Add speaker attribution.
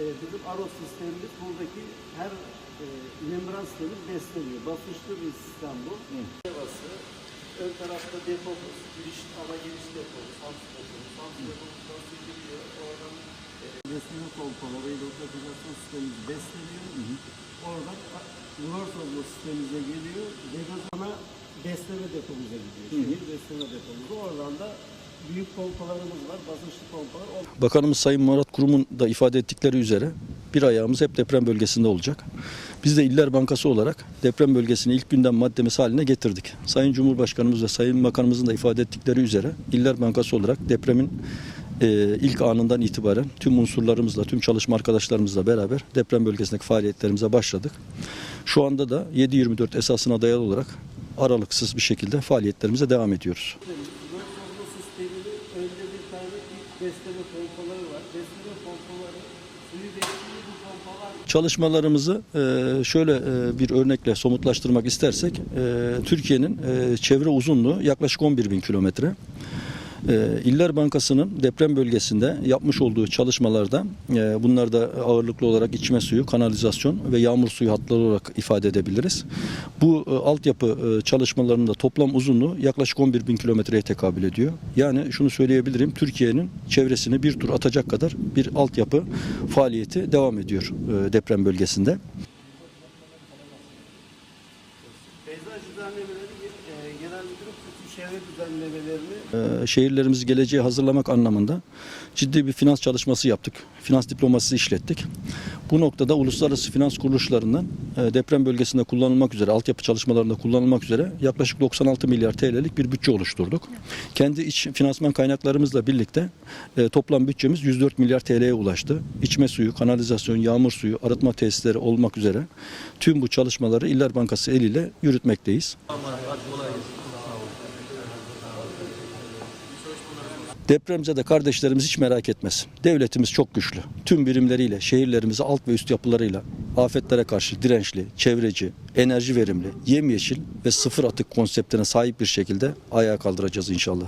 Speaker 1: e, bizim ARO sistemimiz buradaki her e, membran sistemi besleniyor. Basınçlı bir sistem bu. Devası, ön tarafta depomuz, giriş, ana giriş depomuz, hamsi depomuz, hamsi depomuz nasıl giriyor, oradan e, besleme pompalarıyla otomatizasyon sistemimiz besleniyor. Oradan reverse olma sistemimize geliyor. Degazana besleme depomuza gidiyor. Şehir besleme depomuza. Oradan da büyük pompalarımız var, basınçlı pompalar.
Speaker 2: Bakanımız Sayın Murat Kurum'un da ifade ettikleri üzere bir ayağımız hep deprem bölgesinde olacak. Biz de İller Bankası olarak deprem bölgesini ilk gündem maddemiz haline getirdik. Sayın Cumhurbaşkanımız ve Sayın Bakanımızın da ifade ettikleri üzere İller Bankası olarak depremin e, ilk anından itibaren tüm unsurlarımızla, tüm çalışma arkadaşlarımızla beraber deprem bölgesindeki faaliyetlerimize başladık. Şu anda da 7-24 esasına dayalı olarak aralıksız bir şekilde faaliyetlerimize devam ediyoruz. Çalışmalarımızı e, şöyle e, bir örnekle somutlaştırmak istersek e, Türkiye'nin çevre uzunluğu yaklaşık 11 bin kilometre. E, İller Bankası'nın deprem bölgesinde yapmış olduğu çalışmalarda e, bunlar da ağırlıklı olarak içme suyu, kanalizasyon ve yağmur suyu hatları olarak ifade edebiliriz. Bu e, altyapı e, çalışmalarının da toplam uzunluğu yaklaşık 11 bin kilometreye tekabül ediyor. Yani şunu söyleyebilirim Türkiye'nin çevresini bir tur atacak kadar bir altyapı faaliyeti devam ediyor deprem bölgesinde.
Speaker 1: E,
Speaker 2: Ee, şehirlerimizi geleceğe hazırlamak anlamında ciddi bir finans çalışması yaptık. Finans diplomasisi işlettik. Bu noktada uluslararası finans kuruluşlarından e, deprem bölgesinde kullanılmak üzere, altyapı çalışmalarında kullanılmak üzere yaklaşık 96 milyar TL'lik bir bütçe oluşturduk. Kendi iç finansman kaynaklarımızla birlikte e, toplam bütçemiz 104 milyar TL'ye ulaştı. İçme suyu, kanalizasyon, yağmur suyu, arıtma tesisleri olmak üzere tüm bu çalışmaları İller Bankası eliyle yürütmekteyiz. Depremzede kardeşlerimiz hiç merak etmesin. Devletimiz çok güçlü. Tüm birimleriyle, şehirlerimizi alt ve üst yapılarıyla afetlere karşı dirençli, çevreci, enerji verimli, yemyeşil ve sıfır atık konseptine sahip bir şekilde ayağa kaldıracağız inşallah.